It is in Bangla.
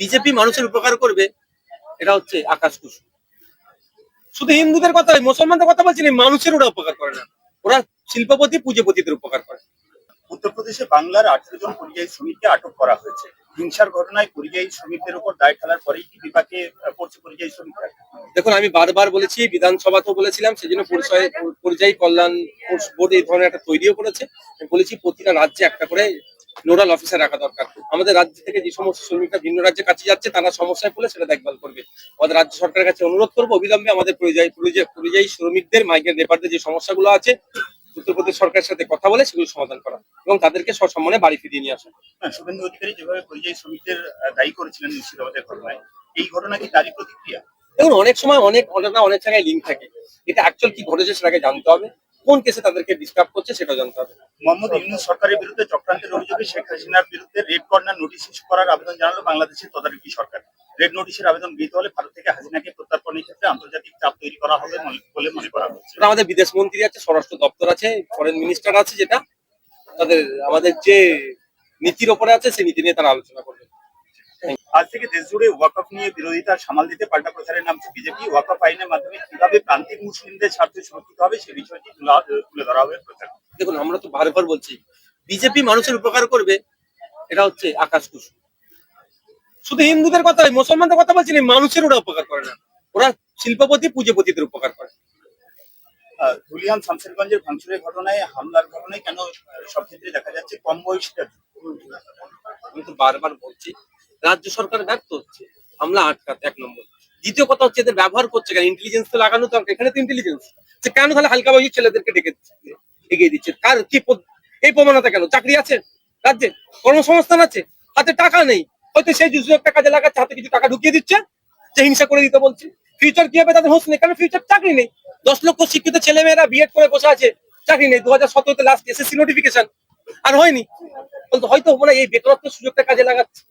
বিজেপি মানুষের উপকার করবে এটা হচ্ছে আকাশ কুসুম। শুধু হিন্দুদের কথা মুসলমানদের কথা বলছি না মানুষের ওরা উপকার করে না। ওরা শিল্পপতি পুঁজিপতিদের উপকার করে। উত্তরপ্রদেশে বাংলার আঠেরো জন পরিযায়ী শ্রমিককে আটক করা হয়েছে। হিংসার ঘটনায় পরিযায়ী শ্রমিকদের উপর দায় ফেলার পরেই কি বিপাকে পড়ছে পরিযায়ী শ্রমিকরা? দেখুন আমি বারবার বলেছি বিধানসভাতেও বলেছিলাম সেজন্য পরিচয় পরিযায়ী কল্যাণ বোর্ড এই ধরনের একটা তৈরিও করেছে। বলেছি প্রতিটা রাজ্যে একটা করে নোডাল অফিসার রাখা দরকার। আমাদের রাজ্য থেকে যে সমস্ত শ্রমিকরা ভিন্ন রাজ্যে কাছে যাচ্ছে তারা সমস্যায় পড়লে সেটা দেখভাল করবে। আমাদের রাজ্য সরকারের কাছে অনুরোধ করব অবিলম্বে আমাদের পরিযায়ী পরিযায়ী শ্রমিকদের মাইগ্রেন্ট লেবারদের যে সমস্যাগুলো আছে উত্তরপ্রদেশ সরকারের সাথে কথা বলে সেগুলো সমাধান করা এবং তাদেরকে সসম্মানে বাড়ি ফিরিয়ে নিয়ে আসা। হ্যাঁ, শুভেন্দু অধিকারী যেভাবে পরিযায়ী শ্রমিকদের দায়ী করেছিলেন মুর্শিদাবাদের ঘটনায় এই ঘটনা কি তারই প্রতিক্রিয়া? দেখুন অনেক সময় অনেক ঘটনা অনেক জায়গায় লিঙ্ক থাকে। এটা অ্যাকচুয়াল কি ঘটেছে সেটাকে জানতে হবে। কোন কেসে তাদেরকে ডিস্টার্ব করছে সেটা জানতে হবে। মোহাম্মদ ইউনুস সরকারের বিরুদ্ধে চক্রান্তের অভিযোগে শেখ হাসিনার বিরুদ্ধে রেড কর্নার নোটিশ ইস্যু করার আবেদন জানালো বাংলাদেশের তদারকি সরকার। রেড নোটিশের আবেদন গৃহীত হলে ভারত থেকে হাসিনাকে প্রত্যার্পণের ক্ষেত্রে আন্তর্জাতিক চাপ তৈরি করা হবে মনে- বলে মনে করা হচ্ছে। সেটা আমাদের বিদেশ মন্ত্রী আছে স্বরাষ্ট্র দপ্তর আছে ফরেন মিনিস্টার আছে যেটা। তাদের আমাদের যে নীতির ওপরে আছে সেই নীতি নিয়ে তারা আলোচনা করবে। আজ থেকে দেশ জুড়ে ওয়াকফ নিয়ে বিরোধিতা সামাল দিতে পাল্টা প্রচারের নামছে বিজেপি। ওয়াকফ আইনের মাধ্যমে কীভাবে প্রান্তিক মুসলিমদের স্বার্থ সুরক্ষিত হবে সে বিষয়টি তুলে ধরা হবে প্রচার। দেখুন আমরা তো বারবার বলছি বিজেপি মানুষের উপকার করবে এটা হচ্ছে আকাশ কুসুম। শুধু হিন্দুদের কথা মুসলমানদের কথা বলছি না মানুষের ওরা উপকার করে না। ওরা শিল্পপতি পুঁজিপতিদের উপকার করে। ধুলিয়ান শামশেরগঞ্জের ভাঙচুরের ঘটনায় হামলার ঘটনায় কেন সব ক্ষেত্রে দেখা যাচ্ছে কম বয়সীরা আমি তো বারবার বলছি রাজ্য সরকার ব্যর্থ হচ্ছে। হামলা আটকাতে, এক নম্বর। দ্বিতীয় কথা হচ্ছে এদের ব্যবহার করছে কেন? ইন্টেলিজেন্স তো লাগানো দরকার এখানে তো ইন্টেলিজেন্স যে কেন তাহলে হালকা বয়সী ছেলেদেরকে ডেকে এগিয়ে দিচ্ছে। কার কি এই প্রমাণতা কেন? চাকরি আছে রাজ্যে? কর্মসংস্থান আছে? হাতে টাকা নেই। হয়তো সেই সুযোগটা কাজে লাগাচ্ছে, হাতে কিছু টাকা ঢুকিয়ে দিচ্ছে, যে হিংসা করে দিতে বলছে। ফিউচার কি হবে তাদের হোস নেই। কারণ ফিউচার চাকরি নেই? দশ লক্ষ শিক্ষিত ছেলেমেয়েরা বিএড করে বসে আছে, চাকরি নেই। দু হাজার সতেরোতে লাস্ট এসএসসি নোটিফিকেশন আর হয়নি। বলতো হয়তো মানে এই বেকারত্বের সুযোগটা কাজে লাগাচ্ছে।